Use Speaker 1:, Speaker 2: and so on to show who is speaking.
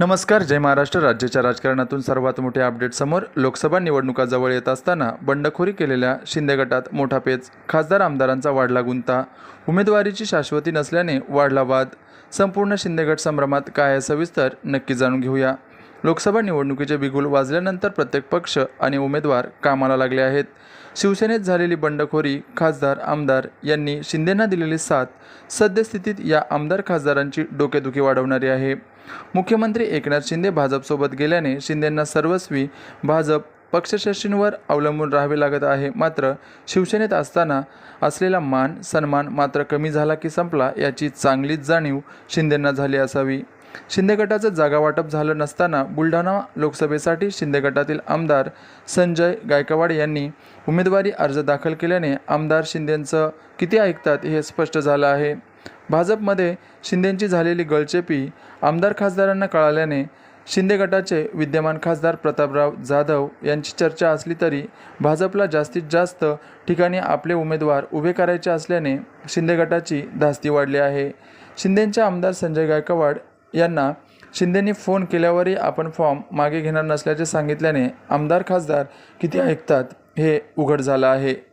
Speaker 1: नमस्कार जय महाराष्ट्र. राज्याच्या राजकारणातून सर्वात मोठे अपडेट समोर. लोकसभा निवडणुका जवळ येत असताना बंडखोरी केलेल्या शिंदे गटात मोठा पेच. खासदार आमदारांचा वाढला गुंता. उमेदवारीची शाश्वती नसल्याने वाढला वाद. संपूर्ण शिंदेगट संभ्रमात काय आहे सविस्तर नक्की जाणून घेऊया. लोकसभा निवडणुकीचे बिगुल वाजल्यानंतर प्रत्येक पक्ष आणि उमेदवार कामाला लागले आहेत. शिवसेनेत झालेली बंडखोरी खासदार आमदार यांनी शिंदेंना दिलेली साथ सद्यस्थितीत या आमदार खासदारांची डोकेदुखी वाढवणारी आहे. मुख्यमंत्री एकनाथ शिंदे भाजपसोबत गेल्याने शिंदेंना सर्वस्वी भाजप पक्षश्रेष्ठींवर अवलंबून राहावे लागत आहे. मात्र शिवसेनेत असताना असलेला मान सन्मान मात्र कमी झाला की संपला याची चांगलीच जाणीव शिंदेंना झाली असावी. शिंदे गटाचं जागावाटप झालं नसताना बुलढाणा लोकसभेसाठी शिंदे गटातील आमदार संजय गायकवाड यांनी उमेदवारी अर्ज दाखल केल्याने आमदार शिंदेंचं किती ऐकतात हे स्पष्ट झालं आहे. भाजपमध्ये शिंदेंची झालेली गळचेपी आमदार खासदारांना कळाल्याने शिंदे गटाचे विद्यमान खासदार प्रतापराव जाधव यांची चर्चा असली तरी भाजपला जास्तीत जास्त ठिकाणी आपले उमेदवार उभे करायचे असल्याने शिंदे गटाची धास्ती वाढली आहे. शिंदेंचे आमदार संजय गायकवाड यांना शिंदेंनी फोन केल्यावरही आपण फॉर्म मागे घेणार नसल्याचे सांगितल्याने आमदार खासदार किती ऐकतात हे उघड झालं आहे.